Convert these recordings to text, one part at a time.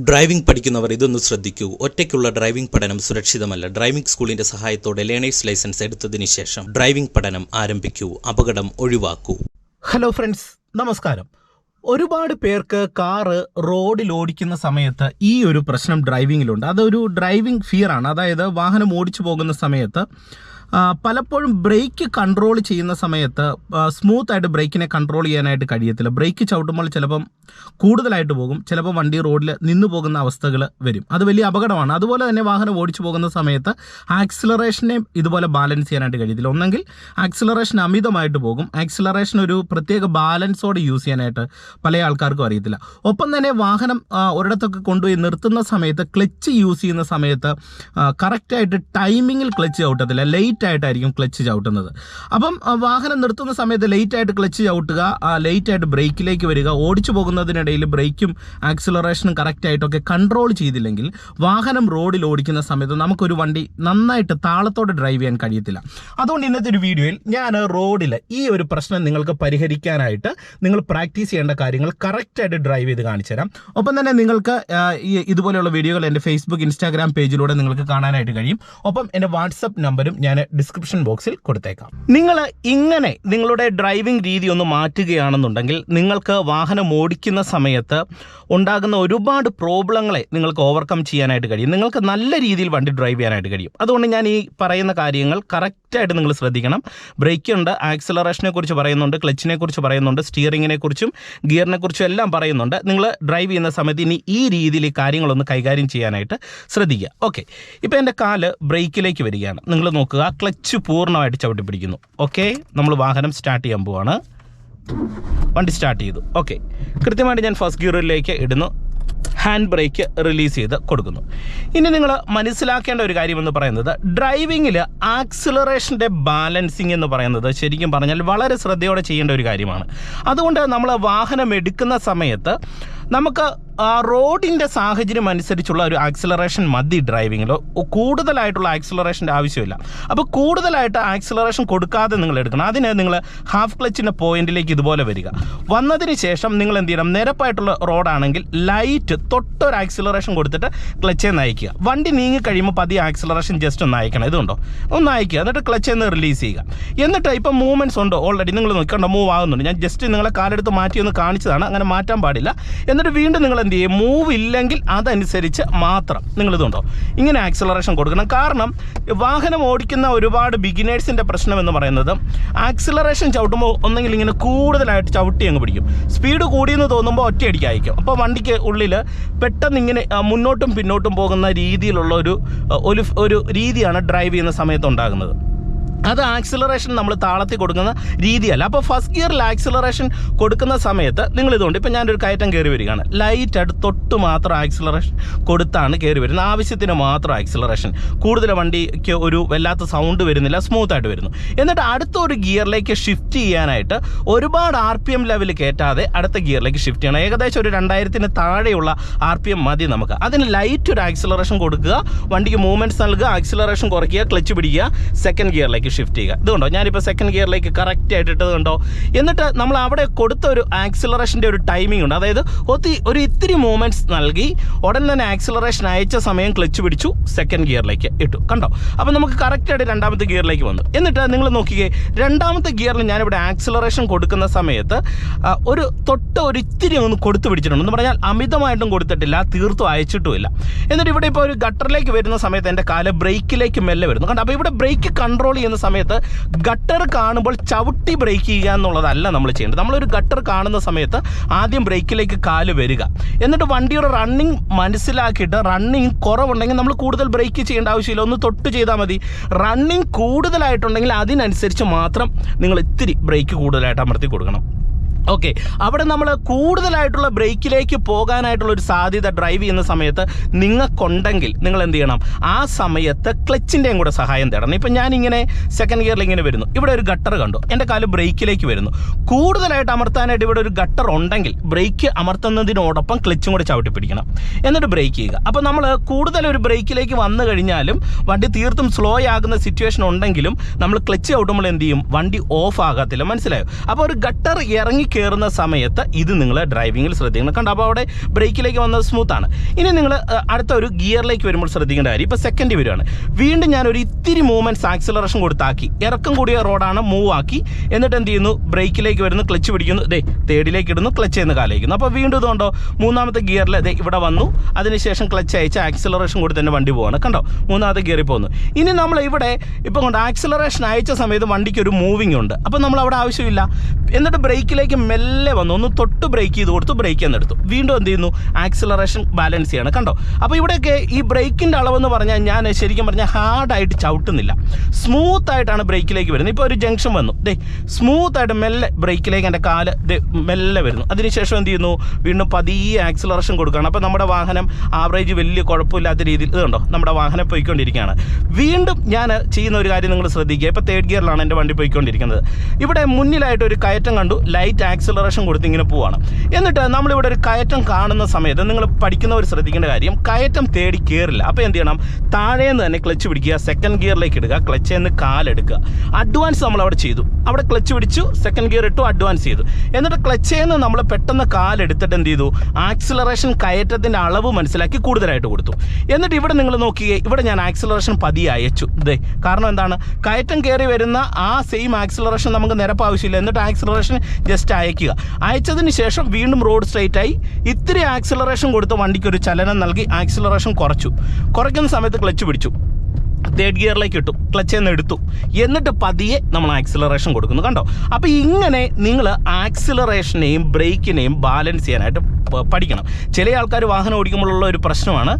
Driving പഠിക്കുന്നവർ ഇതൊന്ന് ശ്രദ്ധിക്കൂ. ഒറ്റയ്ക്കുള്ള driving പഠനം സുരക്ഷിതമല്ല. ഡ്രൈവിംഗ് സ്കൂളിന്റെ സഹായത്തോടെ ലേണേഴ്സ് ലൈസൻസ് എടുത്തതിന് ശേഷം ഡ്രൈവിംഗ് പഠനം ആരംഭിക്കൂ. അപകടം ഒഴിവാക്കൂ. ഹലോ ഫ്രണ്ട്സ് നമസ്കാരം. ഒരുപാട് പേർക്ക് കാറ് റോഡിൽ ഓടിക്കുന്ന സമയത്ത് ഈ ഒരു പ്രശ്നം ഡ്രൈവിങ്ങിലുണ്ട് അതൊരു ഡ്രൈവിംഗ് ഫിയർ ആണ്. അതായത് വാഹനം ഓടിച്ചു പോകുന്ന സമയത്ത് പലപ്പോഴും ബ്രേക്ക് കൺട്രോൾ ചെയ്യുന്ന സമയത്ത് സ്മൂത്ത് ആയിട്ട് ബ്രേക്കിനെ കൺട്രോൾ ചെയ്യാനായിട്ട് കഴിയത്തില്ല. ബ്രേക്ക് ചവിട്ടുമ്പോൾ ചിലപ്പം കൂടുതലായിട്ട് പോകും. ചിലപ്പോൾ വണ്ടി റോഡിൽ നിന്നു പോകുന്ന അവസ്ഥകൾ വരും. അത് വലിയ അപകടമാണ്. അതുപോലെ തന്നെ വാഹനം ഓടിച്ചു പോകുന്ന സമയത്ത് ആക്സിലറേഷനെ ഇതുപോലെ ബാലൻസ് ചെയ്യാനായിട്ട് കഴിയത്തില്ല. ഒന്നെങ്കിൽ ആക്സിലറേഷൻ അമിതമായിട്ട് പോകും. ആക്സിലറേഷൻ ഒരു പ്രത്യേക ബാലൻസോടെ യൂസ് ചെയ്യാനായിട്ട് പല ആൾക്കാർക്കും അറിയത്തില്ല. ഒപ്പം തന്നെ വാഹനം ഒരിടത്തൊക്കെ കൊണ്ടുപോയി നിർത്തുന്ന സമയത്ത് ക്ലച്ച് യൂസ് ചെയ്യുന്ന സമയത്ത് കറക്റ്റായിട്ട് ടൈമിങ്ങിൽ ക്ലച്ച് ചവിട്ടത്തില്ല. ലേറ്റ് ആയിട്ടായിരിക്കും ക്ലച്ച് ചവിട്ടുന്നത്. അപ്പം വാഹനം നിർത്തുന്ന സമയത്ത് ലേറ്റ് ആയിട്ട് ക്ലച്ച് ചവിട്ടുക ലേറ്റ് ആയിട്ട് ബ്രേക്കിലേക്ക് വരിക ഓടിച്ചു പോകുന്നതിനിടയിൽ ബ്രേക്കും ആക്സിലറേഷനും കറക്റ്റായിട്ടൊക്കെ കൺട്രോൾ ചെയ്തില്ലെങ്കിൽ വാഹനം റോഡിൽ ഓടിക്കുന്ന സമയത്ത് നമുക്കൊരു വണ്ടി നന്നായിട്ട് താളത്തോടെ ഡ്രൈവ് ചെയ്യാൻ കഴിയത്തില്ല. അതുകൊണ്ട് ഇന്നത്തെ ഒരു വീഡിയോയിൽ ഞാൻ റോഡിൽ ഈ ഒരു പ്രശ്നം നിങ്ങൾക്ക് പരിഹരിക്കാനായിട്ട് നിങ്ങൾ പ്രാക്ടീസ് ചെയ്യേണ്ട കാര്യങ്ങൾ കറക്റ്റായിട്ട് ഡ്രൈവ് ചെയ്ത് കാണിച്ചു തരാം. ഒപ്പം തന്നെ നിങ്ങൾക്ക് ഈ ഇതുപോലെയുള്ള വീഡിയോകൾ എന്റെ ഫേസ്ബുക്ക് ഇൻസ്റ്റാഗ്രാം പേജിലൂടെ നിങ്ങൾക്ക് കാണാനായിട്ട് കഴിയും. ഒപ്പം എന്റെ വാട്സപ്പ് നമ്പറും ഞാൻ ഡിസ്ക്രിപ്ഷൻ ബോക്സിൽ കൊടുത്തേക്കാം. നിങ്ങൾ ഇങ്ങനെ നിങ്ങളുടെ ഡ്രൈവിംഗ് രീതി ഒന്ന് മാറ്റുകയാണെന്നുണ്ടെങ്കിൽ നിങ്ങൾക്ക് വാഹനം ഓടിക്കുന്ന സമയത്ത് ഉണ്ടാകുന്ന ഒരുപാട് പ്രോബ്ലങ്ങളെ നിങ്ങൾക്ക് ഓവർകം ചെയ്യാനായിട്ട് കഴിയും. നിങ്ങൾക്ക് നല്ല രീതിയിൽ വണ്ടി ഡ്രൈവ് ചെയ്യാനായിട്ട് കഴിയും. അതുകൊണ്ട് ഞാൻ ഈ പറയുന്ന കാര്യങ്ങൾ കറക്റ്റായിട്ട് നിങ്ങൾ ശ്രദ്ധിക്കണം. ബ്രേക്കുണ്ട് ആക്സിലറേഷനെ കുറിച്ച് പറയുന്നുണ്ട് ക്ലച്ചിനെ കുറിച്ച് പറയുന്നുണ്ട് സ്റ്റിയറിങ്ങിനെ കുറിച്ചും ഗിയറിനെ കുറിച്ചും എല്ലാം പറയുന്നുണ്ട്. നിങ്ങൾ ഡ്രൈവ് ചെയ്യുന്ന സമയത്ത് ഇനി ഈ രീതിയിൽ ഈ കാര്യങ്ങളൊന്ന് കൈകാര്യം ചെയ്യാനായിട്ട് ശ്രദ്ധിക്കുക. ഓക്കെ ഇപ്പോൾ എന്റെ കാൽ ബ്രേക്കിലേക്ക് വരികയാണ്. നിങ്ങൾ നോക്കുക ക്ലച്ച് പൂർണമായിട്ട് ചവിട്ടി പിടിക്കുന്നു. ഓക്കെ നമ്മൾ വാഹനം സ്റ്റാർട്ട് ചെയ്യാൻ പോവാണ്. വണ്ടി സ്റ്റാർട്ട് ചെയ്തു. ഓക്കെ കൃത്യമായിട്ട് ഞാൻ ഫസ്റ്റ് ഗിയറിലേക്ക് ഇടുന്നു. ഹാൻഡ് ബ്രേക്ക് റിലീസ് ചെയ്ത് കൊടുക്കുന്നു. ഇനി നിങ്ങൾ മനസ്സിലാക്കേണ്ട ഒരു കാര്യം എന്ന് പറയുന്നത് ഡ്രൈവിങ്ങിൽ ആക്സിലറേഷന്റെ ബാലൻസിങ് എന്ന് പറയുന്നത് ശരിക്കും പറഞ്ഞാൽ വളരെ ശ്രദ്ധയോടെ ചെയ്യേണ്ട ഒരു കാര്യമാണ്. അതുകൊണ്ട് നമ്മൾ വാഹനം എടുക്കുന്ന സമയത്ത് നമുക്ക് റോഡിന്റെ സാഹചര്യം അനുസരിച്ചുള്ള ഒരു ആക്സിലറേഷൻ മതി ഡ്രൈവിങ്ങിൽ കൂടുതലായിട്ടുള്ള ആക്സിലറേഷന്റെ ആവശ്യമില്ല. അപ്പോൾ കൂടുതലായിട്ട് ആക്സിലറേഷൻ കൊടുക്കാതെ നിങ്ങൾ എടുക്കണം. അതിന് നിങ്ങൾ ഹാഫ് ക്ലച്ചിന്റെ പോയിന്റിലേക്ക് ഇതുപോലെ വരിക. വന്നതിന് ശേഷം നിങ്ങൾ എന്ത് ചെയ്യണം? നിരപ്പായിട്ടുള്ള റോഡാണെങ്കിൽ ലൈറ്റ് തൊട്ടൊരു ആക്സിലറേഷൻ കൊടുത്തിട്ട് ക്ലച്ചേ നയിക്കുക വണ്ടി നീങ്ങി കഴിയുമ്പോൾ പതിയെ ആക്സിലറേഷൻ ജസ്റ്റ് ഒന്ന് അയക്കണം. ഇതുണ്ടോ? ഒന്ന് അയക്കുക എന്നിട്ട് ക്ലച്ചിൽ നിന്ന് റിലീസ് ചെയ്യുക. എന്നിട്ട് ഇപ്പം മൂവ്മെന്റ്സ് ഉണ്ടോ. ഓൾറെഡി നിങ്ങൾ നിൽക്കണ്ടോ മൂവ് ആകുന്നുണ്ട്. ഞാൻ ജസ്റ്റ് നിങ്ങളെ കാലെടുത്ത് മാറ്റി ഒന്ന് കാണിച്ചതാണ്. അങ്ങനെ മാറ്റാൻ പാടില്ല. എന്നിട്ട് വീണ്ടും നിങ്ങൾ എന്ത് ചെയ്യും മൂവ് ഇല്ലെങ്കിൽ അതനുസരിച്ച് മാത്രം നിങ്ങൾ ഇതുണ്ടോ? ഇങ്ങനെ ആക്സിലറേഷൻ കൊടുക്കണം. കാരണം വാഹനം ഓടിക്കുന്ന ഒരുപാട് ബിഗിനേഴ്സിന്റെ പ്രശ്നം എന്ന് പറയുന്നത് ആക്സിലറേഷൻ ചവിട്ടുമ്പോൾ ഒന്നെങ്കിൽ ഇങ്ങനെ കൂടുതലായിട്ട് ചവിട്ടി അങ്ങ് പിടിക്കും. സ്പീഡ് കൂടിയെന്ന് തോന്നുമ്പോൾ ഒറ്റയടിക്ക് അയക്കും അപ്പോൾ വണ്ടിക്ക് ഉള്ളിൽ പെട്ടെന്ന് ഇങ്ങനെ മുന്നോട്ടും പിന്നോട്ടും പോകുന്ന രീതിയിലുള്ള ഒരു ഒരു രീതിയാണ് ഡ്രൈവ് ചെയ്യുന്ന സമയത്ത് ഉണ്ടാകുന്നത്. അത് ആക്സിലറേഷൻ നമ്മൾ താളത്തിൽ കൊടുക്കുന്ന രീതിയല്ല. അപ്പോൾ ഫസ്റ്റ് ഗിയറിൽ ആക്സിലറേഷൻ കൊടുക്കുന്ന സമയത്ത് നിങ്ങൾ ഇതുകൊണ്ട് ഇപ്പം ഞാനൊരു കയറ്റം കയറി വരികയാണ്. ലൈറ്റ് അടുത്ത് തൊട്ട് മാത്രം ആക്സിലറേഷൻ കൊടുത്താണ് കയറി വരുന്നത്. ആവശ്യത്തിന് മാത്രം ആക്സിലറേഷൻ കൂടുതൽ വണ്ടിക്ക് ഒരു വല്ലാത്ത സൗണ്ട് വരുന്നില്ല സ്മൂത്തായിട്ട് വരുന്നു. എന്നിട്ട് അടുത്ത ഒരു ഗിയറിലേക്ക് ഷിഫ്റ്റ് ചെയ്യാനായിട്ട് ഒരുപാട് ആർ പി എം ലെവൽ കയറ്റാതെ അടുത്ത ഗിയറിലേക്ക് ഷിഫ്റ്റ് ചെയ്യണം. ഏകദേശം ഒരു രണ്ടായിരത്തിന് താഴെയുള്ള ആർ പി എം മതി നമുക്ക്. അതിന് ലൈറ്റ് ഒരു ആക്സിലറേഷൻ കൊടുക്കുക. വണ്ടിക്ക് മൂവ്മെന്റ്സ് നൽകുക. ആക്സിലറേഷൻ കുറയ്ക്കുക. ക്ലച്ച് പിടിക്കുക. സെക്കൻഡ് ഗിയറിലേക്ക് ഷിഫ്റ്റ് ചെയ്യുക. ഇതുകൊണ്ടോ? ഞാനിപ്പോൾ സെക്കൻഡ് ഗിയറിലേക്ക് കറക്റ്റ് ആയിട്ട് ഇട്ടത് എന്നിട്ട് നമ്മൾ അവിടെ കൊടുത്ത ഒരു ആക്സിലറേഷന്റെ ഒരു ടൈമിംഗ് ഉണ്ട്. അതായത് ഒത്തിരി ഒരു ഇത്തിരി മൂവ്മെന്റ്സ് നൽകി ഉടൻ തന്നെ ആക്സിലറേഷൻ അയച്ച സമയം ക്ലച്ച് പിടിച്ചു സെക്കൻഡ് ഗിയറിലേക്ക് ഇട്ടു. കണ്ടോ? അപ്പോൾ നമുക്ക് കറക്റ്റായിട്ട് രണ്ടാമത്തെ ഗിയറിലേക്ക് വന്നു. എന്നിട്ട് നിങ്ങൾ നോക്കിയേ രണ്ടാമത്തെ ഗിയറിൽ ഞാനിവിടെ ആക്സിലറേഷൻ കൊടുക്കുന്ന സമയത്ത് ഒരു തൊട്ട് ഒരു ഇത്തിരി ഒന്ന് കൊടുത്തു പിടിച്ചിട്ടുണ്ട്. എന്ന് പറഞ്ഞാൽ അമിതമായിട്ടും കൊടുത്തിട്ടില്ല തീർത്തും അയച്ചിട്ടുമില്ല. എന്നിട്ട് ഇവിടെ ഇപ്പോൾ ഒരു ഗട്ടറിലേക്ക് വരുന്ന സമയത്ത് എന്റെ കാൽ ബ്രേക്കിലേക്ക് മെല്ലെ വരുന്നു. കണ്ടോ? അപ്പോൾ ഇവിടെ ബ്രേക്ക് കൺട്രോൾ ചെയ്യുന്ന സമയത്ത് ഗട്ടർ കാണുമ്പോൾ ചവിട്ടി ബ്രേക്ക് ചെയ്യുക എന്നുള്ളതല്ല നമ്മൾ ചെയ്യേണ്ടത്. നമ്മളൊരു ഗട്ടർ കാണുന്ന സമയത്ത് ആദ്യം ബ്രേക്കിലേക്ക് കാൽ വരിക. എന്നിട്ട് വണ്ടിയുടെ റണ്ണിങ് മനസ്സിലാക്കിയിട്ട് റണ്ണിങ് കുറവുണ്ടെങ്കിൽ നമ്മൾ കൂടുതൽ ബ്രേക്ക് ചെയ്യേണ്ട ആവശ്യമില്ല. ഒന്ന് തൊട്ട് ചെയ്താൽ മതി. റണ്ണിങ് കൂടുതലായിട്ടുണ്ടെങ്കിൽ അതിനനുസരിച്ച് മാത്രം നിങ്ങൾ ഇത്തിരി ബ്രേക്ക് കൂടുതലായിട്ട് അമർത്തി കൊടുക്കണം. ഓക്കെ അവിടെ നമ്മൾ കൂടുതലായിട്ടുള്ള ബ്രേക്കിലേക്ക് പോകാനായിട്ടുള്ള ഒരു സാധ്യത ഡ്രൈവ് ചെയ്യുന്ന സമയത്ത് നിങ്ങൾക്കുണ്ടെങ്കിൽ നിങ്ങൾ എന്ത് ചെയ്യണം? ആ സമയത്ത് ക്ലച്ചിന്റെയും കൂടെ സഹായം തേടണം. ഇപ്പം ഞാനിങ്ങനെ സെക്കൻഡ് ഗിയറിൽ ഇങ്ങനെ വരുന്നു. ഇവിടെ ഒരു ഗട്ടർ കണ്ടു. എന്റെ കാൽ ബ്രേക്കിലേക്ക് വരുന്നു. കൂടുതലായിട്ട് അമർത്താനായിട്ട് ഇവിടെ ഒരു ഗട്ടർ ഉണ്ടെങ്കിൽ ബ്രേക്ക് അമർത്തുന്നതിനോടൊപ്പം ക്ലച്ചും കൂടെ ചവിട്ടി പിടിക്കണം. എന്നിട്ട് ബ്രേക്ക് ചെയ്യുക. അപ്പോൾ നമ്മൾ കൂടുതൽ ഒരു ബ്രേക്കിലേക്ക് വന്നു കഴിഞ്ഞാലും വണ്ടി തീർത്തും സ്ലോ ആകുന്ന സിറ്റുവേഷൻ ഉണ്ടെങ്കിലും നമ്മൾ ക്ലച്ച് ചവിട്ടുമ്പോൾ എന്ത് ചെയ്യും? വണ്ടി ഓഫ് ആകത്തില്ല. മനസ്സിലായോ? അപ്പോൾ ഒരു ഗട്ടർ ഇറങ്ങി കയറുന്ന സമയത്ത് ഇത് നിങ്ങൾ ഡ്രൈവിങ്ങിൽ ശ്രദ്ധിക്കണം. കണ്ടോ? അപ്പോൾ അവിടെ ബ്രേക്കിലേക്ക് വന്നത് സ്മൂത്താണ് ഇനി നിങ്ങൾ അടുത്ത ഒരു ഗിയറിലേക്ക് വരുമ്പോൾ ശ്രദ്ധിക്കേണ്ട കാര്യം ഇപ്പോൾ സെക്കൻഡ് വരുവാണ്. വീണ്ടും ഞാൻ ഒരു ഇത്തിരി മൂവ്മെന്റ്സ് ആക്സിലറേഷൻ കൊടുത്താക്കി ഇറക്കം കൂടിയ റോഡാണ് മൂവ് ആക്കി എന്നിട്ട് എന്ത് ചെയ്യുന്നു? ബ്രേക്കിലേക്ക് വരുന്നു ക്ലച്ച് പിടിക്കുന്നു. ദേ തേർഡിലേക്ക് ഇടുന്നു ക്ലച്ച് ചെയ്യുന്ന കാലയിക്കുന്നു അപ്പോൾ വീണ്ടും ഇതുകൊണ്ടോ മൂന്നാമത്തെ ഗിയറിൽ ദേ ഇവിടെ വന്നു. അതിനുശേഷം ക്ലച്ച് അയച്ച് ആക്സിലറേഷൻ കൊടുത്ത് തന്നെ വണ്ടി പോവാണ്. കണ്ടോ? മൂന്നാമത്തെ ഗിയറിൽ പോകുന്നു ഇനി നമ്മൾ ഇവിടെ ഇപ്പം കൊണ്ട്? ആക്സിലറേഷൻ അയച്ച സമയത്ത് വണ്ടിക്ക് ഒരു മൂവിങ് ഉണ്ട്. അപ്പോൾ നമ്മൾ അവിടെ ആവശ്യമില്ല. എന്നിട്ട് ബ്രേക്കിലേക്ക് മെല്ലെ വന്നു. ഒന്ന് തൊട്ട് ബ്രേക്ക് ചെയ്ത് കൊടുത്ത് ബ്രേക്ക് എന്നെടുത്തു വീണ്ടും എന്ത് ചെയ്യുന്നു? ആക്സിലറേഷൻ ബാലൻസ് ചെയ്യണം. കണ്ടോ? അപ്പോൾ ഇവിടെയൊക്കെ ഈ ബ്രേക്കിന്റെ അളവെന്ന് പറഞ്ഞാൽ ഞാൻ ശരിക്കും പറഞ്ഞാൽ ഹാർഡായിട്ട് ചവിട്ടുന്നില്ല. സ്മൂത്ത് ആയിട്ടാണ് ബ്രേക്കിലേക്ക് വരുന്നത്. ഇപ്പോൾ ഒരു ജംഗ്ഷൻ വന്നു. ദേ സ്മൂത്ത് ആയിട്ട് മെല്ലെ ബ്രേക്കിലേക്ക് എന്റെ കാൽ ദേ മെല്ലെ വരുന്നു. അതിനുശേഷം എന്ത് ചെയ്യുന്നു? വീണ്ടും പതിയെ ആക്സിലറേഷൻ കൊടുക്കുകയാണ്. അപ്പോൾ നമ്മുടെ വാഹനം ആവറേജ് വലിയ കുഴപ്പമില്ലാത്ത രീതിയിൽ ഇതുണ്ടോ നമ്മുടെ വാഹനം പോയിക്കൊണ്ടിരിക്കുകയാണ്. വീണ്ടും ഞാൻ ചെയ്യുന്ന ഒരു കാര്യം നിങ്ങൾ ശ്രദ്ധിക്കുക. ഇപ്പോൾ തേർഡ് ഗിയറിലാണ് എന്റെ വണ്ടി പോയിക്കൊണ്ടിരിക്കുന്നത്. ഇവിടെ മുന്നിലായിട്ട് ഒരു കയറ്റം കണ്ടു. ലൈറ്റ് ആക്സിലറേഷൻ കൊടുത്ത് ഇങ്ങനെ പോവാണ്. എന്നിട്ട് നമ്മളിവിടെ ഒരു കയറ്റം കാണുന്ന സമയത്ത് നിങ്ങൾ പഠിക്കുന്നവർ ശ്രദ്ധിക്കേണ്ട കാര്യം കയറ്റം തേടി കയറില്ല അപ്പോൾ എന്ത് ചെയ്യണം? താഴേന്ന് തന്നെ ക്ലച്ച് പിടിക്കുക സെക്കൻഡ് ഗിയറിലേക്ക് ഇടുക ക്ലച്ചിൽ നിന്ന് കാലെടുക്കുക അഡ്വാൻസ് നമ്മൾ അവിടെ ചെയ്തു. അവിടെ ക്ലച്ച് പിടിച്ചു സെക്കൻഡ് ഗിയർ ഇട്ടു അഡ്വാൻസ് ചെയ്തു. എന്നിട്ട് ക്ലച്ചിൽ നിന്ന് നമ്മൾ പെട്ടെന്ന് കാലെടുത്തിട്ട് എന്ത് ചെയ്തു? ആക്സിലറേഷൻ കയറ്റത്തിന്റെ അളവ് മനസ്സിലാക്കി കൂടുതലായിട്ട് കൊടുത്തു. എന്നിട്ട് ഇവിടെ നിങ്ങൾ നോക്കിയേ ഇവിടെ ഞാൻ ആക്സിലറേഷൻ പതിയെ അയച്ചു. ഇതേ കാരണം എന്താണ്? കയറ്റം കയറി വരുന്ന ആ സെയിം ആക്സിലറേഷൻ നമുക്ക് നിരപ്പ് ആവശ്യമില്ല. എന്നിട്ട് ആക്സിലറേഷൻ ജസ്റ്റ് അയക്കുക. അയച്ചതിന് ശേഷം വീണ്ടും റോഡ് സ്ട്രൈറ്റ് ആയി. ഇത്തിരി ആക്സിലറേഷൻ കൊടുത്ത് വണ്ടിക്ക് ഒരു ചലനം നൽകി ആക്സിലറേഷൻ കുറച്ചു. കുറയ്ക്കുന്ന സമയത്ത് ക്ലച്ച് പിടിച്ചു. തേർഡ് ഗിയറിലേക്ക് ഇട്ടു ക്ലച്ച് നിന്ന് എടുത്തു. എന്നിട്ട് പതിയെ നമ്മൾ ആക്സിലറേഷൻ കൊടുക്കുന്നു കണ്ടോ? അപ്പോൾ ഇങ്ങനെ നിങ്ങൾ ആക്സിലറേഷനെയും ബ്രേക്കിനെയും ബാലൻസ് ചെയ്യാനായിട്ട് പഠിക്കണം. ചില ആൾക്കാർ വാഹനം ഓടിക്കുമ്പോഴുള്ള ഒരു പ്രശ്നമാണ്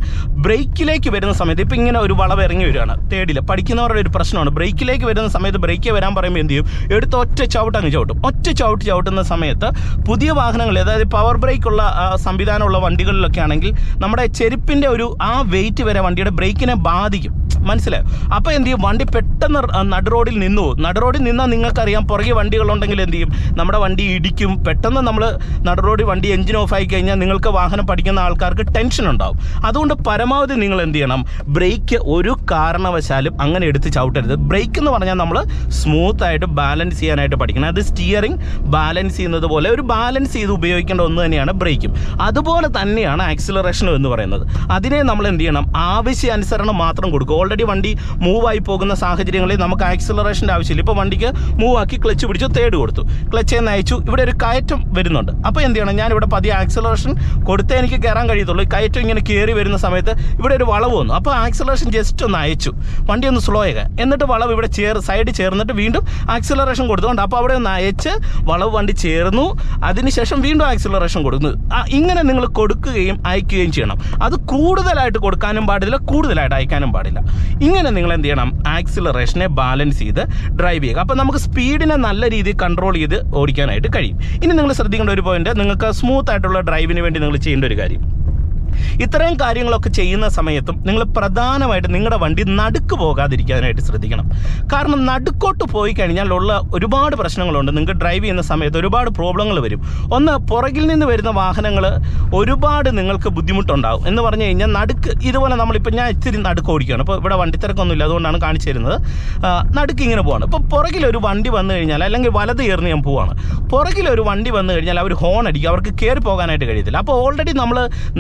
ബ്രേക്കിലേക്ക് വരുന്ന സമയത്ത് ഇപ്പം ഇങ്ങനെ ഒരു വളവ് ഇറങ്ങി വരികയാണ്. തേടിയില്ല പഠിക്കുന്നവരുടെ ഒരു പ്രശ്നമാണ് ബ്രേക്കിലേക്ക് വരുന്ന സമയത്ത് ബ്രേക്ക് വരാൻ പറയുമ്പോൾ എന്ത് ചെയ്യും? എടുത്ത് ഒറ്റ ചവിട്ട് അങ്ങ് ചവിട്ടും. ഒറ്റ ചവിട്ട് ചവിട്ടുന്ന സമയത്ത് പുതിയ വാഹനങ്ങൾ അതായത് പവർ ബ്രേക്കുള്ള സംവിധാനമുള്ള വണ്ടികളിലൊക്കെ ആണെങ്കിൽ നമ്മുടെ ചെരുപ്പിന്റെ ഒരു ആ വെയിറ്റ് വരെ വണ്ടിയുടെ ബ്രേക്കിനെ ബാധിക്കും. മനസ്സിലായോ? അപ്പോൾ എന്ത് ചെയ്യും? വണ്ടി പെട്ടെന്ന് നടു റോഡിൽ നിന്നു. നടു റോഡിൽ നിന്നാൽ നിങ്ങൾക്കറിയാം പുറകെ വണ്ടികളുണ്ടെങ്കിൽ എന്ത് ചെയ്യും? നമ്മുടെ വണ്ടി ഇടിക്കും. പെട്ടെന്ന് നമ്മൾ നടു റോഡിൽ വണ്ടി എഞ്ചിൻ ഓഫ് ആയി കഴിഞ്ഞാൽ നിങ്ങൾക്ക് വാഹനം പഠിക്കുന്ന ആൾക്കാർക്ക് ടെൻഷൻ ഉണ്ടാവും. അതുകൊണ്ട് പരമാവധി നിങ്ങൾ എന്ത് ചെയ്യണം? ബ്രേക്ക് ഒരു കാരണവശാലും അങ്ങനെ എടുത്ത് ചവിട്ടരുത്. ബ്രേക്ക് എന്ന് പറഞ്ഞാൽ നമ്മൾ സ്മൂത്ത് ആയിട്ട് ബാലൻസ് ചെയ്യാനായിട്ട് പഠിക്കണം. അത് സ്റ്റിയറിംഗ് ബാലൻസ് ചെയ്യുന്നത് പോലെ ഒരു ബാലൻസ് ചെയ്ത് ഉപയോഗിക്കേണ്ട ഒന്ന് തന്നെയാണ് ബ്രേക്കും. അതുപോലെ തന്നെയാണ് ആക്സിലറേഷനും എന്ന് പറയുന്നത്. അതിനെ നമ്മൾ എന്ത് ചെയ്യണം? ആവശ്യാനുസരണം മാത്രം കൊടുക്കുക. ഓൾറെഡി വണ്ടി മൂവ് ആയി പോകുന്ന സാഹചര്യങ്ങളിൽ നമുക്ക് ആക്സിലറേഷന്റെ ആവശ്യമില്ല. ഇപ്പോൾ വണ്ടിക്ക് മൂവ് ആക്കി ക്ലച്ച് പിടിച്ചു തേട് കൊടുത്തു. ക്ലച്ച് എന്ന് അയച്ചു ഇവിടെ ഒരു കയറ്റം വരുന്നുണ്ട്. അപ്പോൾ എന്ത് ചെയ്യണം? ഞാനിവിടെ പതിയെ ആക്സിലറേഷൻ കൊടുത്തേ എനിക്ക് കയറാൻ കഴിയത്തുള്ളൂ. കയറ്റം ഇങ്ങനെ കയറി വരുന്ന സമയത്ത് ഇവിടെ ഒരു വളവ് വന്നു. അപ്പോൾ ആക്സിലറേഷൻ ജസ്റ്റ് ഒന്ന് അയച്ചു. വണ്ടി ഒന്ന് സ്ലോ ആക്കുക എന്നിട്ട് വളവ് ഇവിടെ ചേർ സൈഡ് ചേർന്നിട്ട് വീണ്ടും ആക്സിലറേഷൻ കൊടുത്തുകൊണ്ട് അപ്പോൾ അവിടെ ഒന്ന് അയച്ച് വളവ് വണ്ടി ചേർന്നു. അതിനുശേഷം വീണ്ടും ആക്സിലറേഷൻ കൊടുക്കുന്നു. ഇങ്ങനെ നിങ്ങൾ കൊടുക്കുകയും അയക്കുകയും ചെയ്യണം. അത് കൂടുതലായിട്ട് കൊടുക്കാനും പാടില്ല കൂടുതലായിട്ട് അയക്കാനും പാടില്ല. ഇങ്ങനെ നിങ്ങൾ എന്ത് ചെയ്യണം ആക്സിലറേഷനെ ബാലൻസ് ചെയ്ത് ഡ്രൈവ് ചെയ്യുക. അപ്പോൾ നമുക്ക് സ്പീഡിനെ നല്ല രീതിയിൽ കൺട്രോൾ ചെയ്ത് ഓടിക്കാനായിട്ട് കഴിയും. ഇനി നിങ്ങൾ ശ്രദ്ധിക്കേണ്ട ഒരു പോയിന്റ് നിങ്ങൾക്ക് സ്മൂത്ത് ആയിട്ടുള്ള ഡ്രൈവിന് വേണ്ടി നിങ്ങൾ ചെയ്യേണ്ട ഒരു കാര്യം. ഇത്രയും കാര്യങ്ങളൊക്കെ ചെയ്യുന്ന സമയത്തും നിങ്ങൾ പ്രധാനമായിട്ട് നിങ്ങളുടെ വണ്ടി നടുക്ക് പോകാതിരിക്കാനായിട്ട് ശ്രദ്ധിക്കണം. കാരണം നടുക്കോട്ട് പോയി കഴിഞ്ഞാൽ ഉള്ള ഒരുപാട് പ്രശ്നങ്ങളുണ്ട്. നിങ്ങൾക്ക് ഡ്രൈവ് ചെയ്യുന്ന സമയത്ത് ഒരുപാട് പ്രോബ്ലങ്ങൾ വരും. ഒന്ന് പുറകിൽ നിന്ന് വരുന്ന വാഹനങ്ങൾ ഒരുപാട് നിങ്ങൾക്ക് ബുദ്ധിമുട്ടുണ്ടാകും എന്ന് പറഞ്ഞു കഴിഞ്ഞാൽ നടുക്ക് ഇതുപോലെ നമ്മളിപ്പോൾ ഞാൻ ഇത്തിരി നടുക്ക് ഓടിക്കുകയാണ്. ഇപ്പോൾ ഇവിടെ വണ്ടി തിരക്കൊന്നുമില്ല അതുകൊണ്ടാണ് കാണിച്ചു തരുന്നത് നടുക്ക് ഇങ്ങനെ പോവാണ്. ഇപ്പോൾ പുറകിൽ ഒരു വണ്ടി വന്നു കഴിഞ്ഞാൽ അല്ലെങ്കിൽ വലത് കയറുന്ന ഞാൻ പോവാണ്. പുറകിൽ ഒരു വണ്ടി വന്നു കഴിഞ്ഞാൽ അവർ ഹോൺ അടിക്കും. അവർക്ക് കയറി പോകാനായിട്ട് കഴിയത്തില്ല. അപ്പോൾ ഓൾറെഡി നമ്മൾ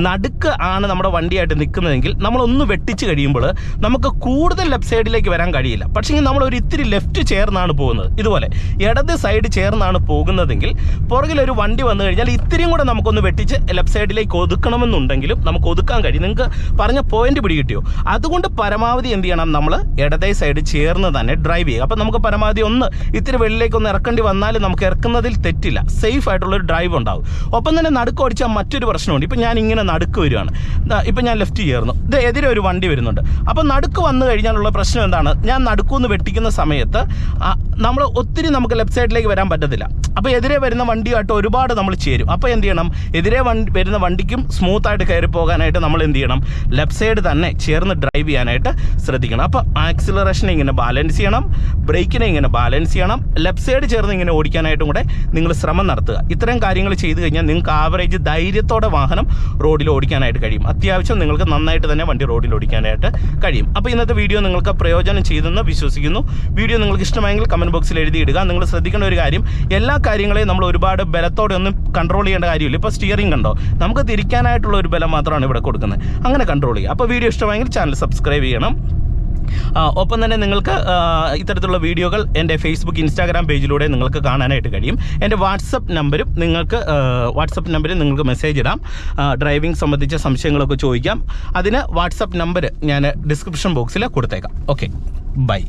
നടുക്ക് ആണ് നമ്മുടെ വണ്ടിയായിട്ട് നിൽക്കുന്നതെങ്കിൽ നമ്മളൊന്ന് വെട്ടിച്ച് കഴിയുമ്പോൾ നമുക്ക് കൂടുതൽ ലെഫ്റ്റ് സൈഡിലേക്ക് വരാൻ കഴിയില്ല. പക്ഷേ നമ്മൾ ഒരു ഇത്തിരി ലെഫ്റ്റ് ചേർന്നാണ് പോകുന്നത്. ഇതുപോലെ ഇടത് സൈഡ് ചേർന്നാണ് പോകുന്നതെങ്കിൽ പുറകിൽ ഒരു വണ്ടി വന്നു കഴിഞ്ഞാൽ ഇത്തിരിയും കൂടെ നമുക്കൊന്ന് വെട്ടിച്ച് ലെഫ്റ്റ് സൈഡിലേക്ക് ഒതുക്കണമെന്നുണ്ടെങ്കിലും നമുക്ക് ഒതുക്കാൻ കഴിയും. നിങ്ങൾക്ക് പറഞ്ഞ പോയിന്റ് പിടികിട്ടിയോ? അതുകൊണ്ട് പരമാവധി എന്ത് ചെയ്യണം നമ്മൾ ഇടതേ സൈഡ് ചേർന്ന് തന്നെ ഡ്രൈവ് ചെയ്യുക. അപ്പം നമുക്ക് പരമാവധി ഒന്ന് ഇത്തിരി വെള്ളിലേക്ക് ഒന്ന് ഇറക്കേണ്ടി വന്നാലും നമുക്ക് ഇറക്കുന്നതിൽ തെറ്റില്ല. സേഫ് ആയിട്ടുള്ളൊരു ഡ്രൈവ് ഉണ്ടാവും. ഒപ്പം തന്നെ നടുക്ക് ഓടിച്ചാൽ മറ്റൊരു പ്രശ്നമുണ്ട്. ഇപ്പം ഞാൻ ഇങ്ങനെ നടുക്ക് വരികയാണ്. ഇപ്പം ഞാൻ ലെഫ്റ്റ് ചേർന്നു ഇത് എതിരെ ഒരു വണ്ടി വരുന്നുണ്ട്. അപ്പം നടുക്ക് വന്നു കഴിഞ്ഞാലുള്ള പ്രശ്നം എന്താണ്? ഞാൻ നടുക്കുന്ന് വെട്ടിക്കുന്ന സമയത്ത് നമ്മൾ ഒത്തിരി നമുക്ക് ലെഫ്റ്റ് സൈഡിലേക്ക് വരാൻ പറ്റത്തില്ല. അപ്പോൾ എതിരെ വരുന്ന വണ്ടിയായിട്ട് ഒരുപാട് നമ്മൾ ചേരും. അപ്പോൾ എന്ത് ചെയ്യണം? എതിരെ വണ്ടി വരുന്ന വണ്ടിക്കും സ്മൂത്തായിട്ട് കയറി പോകാനായിട്ട് നമ്മൾ എന്ത് ചെയ്യണം? ലെഫ്റ്റ് സൈഡ് തന്നെ ചേർന്ന് ഡ്രൈവ് ചെയ്യാനായിട്ട് ശ്രദ്ധിക്കണം. അപ്പോൾ ആക്സിലറേഷനെ ഇങ്ങനെ ബാലൻസ് ചെയ്യണം. ബ്രേക്കിനെ ഇങ്ങനെ ബാലൻസ് ചെയ്യണം. ലെഫ്റ്റ് സൈഡ് ചേർന്ന് ഇങ്ങനെ ഓടിക്കാനായിട്ടും കൂടെ നിങ്ങൾ ശ്രമം നടത്തുക. ഇത്തരം കാര്യങ്ങൾ ചെയ്തു കഴിഞ്ഞാൽ നിങ്ങൾക്ക് ആവറേജ് ധൈര്യത്തോടെ വാഹനം റോഡിൽ ഓടിക്കാനായിട്ട് കഴിയും. അത്യാവശ്യം നിങ്ങൾക്ക് നന്നായിട്ട് തന്നെ വണ്ടി റോഡിൽ ഓടിക്കാനായിട്ട് കഴിയും. അപ്പോൾ ഇന്നത്തെ വീഡിയോ നിങ്ങൾക്ക് പ്രയോജനം ചെയ്തെന്ന് വിശ്വസിക്കുന്നു. വീഡിയോ നിങ്ങൾക്ക് ഇഷ്ടമായെങ്കിൽ കമന്റ് ബോക്സിൽ എഴുതിയിടുക നിങ്ങൾ ശ്രദ്ധിക്കേണ്ട ഒരു കാര്യം എല്ലാ കാര്യങ്ങളെയും നമ്മൾ ഒരുപാട് ബലത്തോടെ ഒന്നും കൺട്രോൾ ചെയ്യേണ്ട കാര്യമില്ല. ഇപ്പോൾ സ്റ്റിയറിംഗ് കണ്ടോ നമുക്ക് തിരിക്കാനായിട്ടുള്ള ഒരു ബലം മാത്രമാണ് ഇവിടെ കൊടുക്കുന്നത്. അങ്ങനെ കൺട്രോൾ ചെയ്യുക അപ്പോൾ വീഡിയോ ഇഷ്ടമായെങ്കിൽ ചാനൽ സബ്സ്ക്രൈബ് ചെയ്യണം. ഒപ്പം തന്നെ നിങ്ങൾക്ക് ഇത്തരത്തിലുള്ള വീഡിയോകൾ എന്റെ ഫേസ്ബുക്ക് ഇൻസ്റ്റാഗ്രാം പേജിലൂടെ നിങ്ങൾക്ക് കാണാനായിട്ട് കഴിയും. എന്റെ വാട്സപ്പ് നമ്പരും നിങ്ങൾക്ക് വാട്സപ്പ് നമ്പറിൽ നിങ്ങൾക്ക് മെസ്സേജ് ഇടാം. ഡ്രൈവിംഗ് സംബന്ധിച്ച സംശയങ്ങളൊക്കെ ചോദിക്കാം. അതിന് വാട്സപ്പ് നമ്പർ ഞാൻ ഡിസ്ക്രിപ്ഷൻ ബോക്സിൽ കൊടുത്തേക്കാം. Okay bye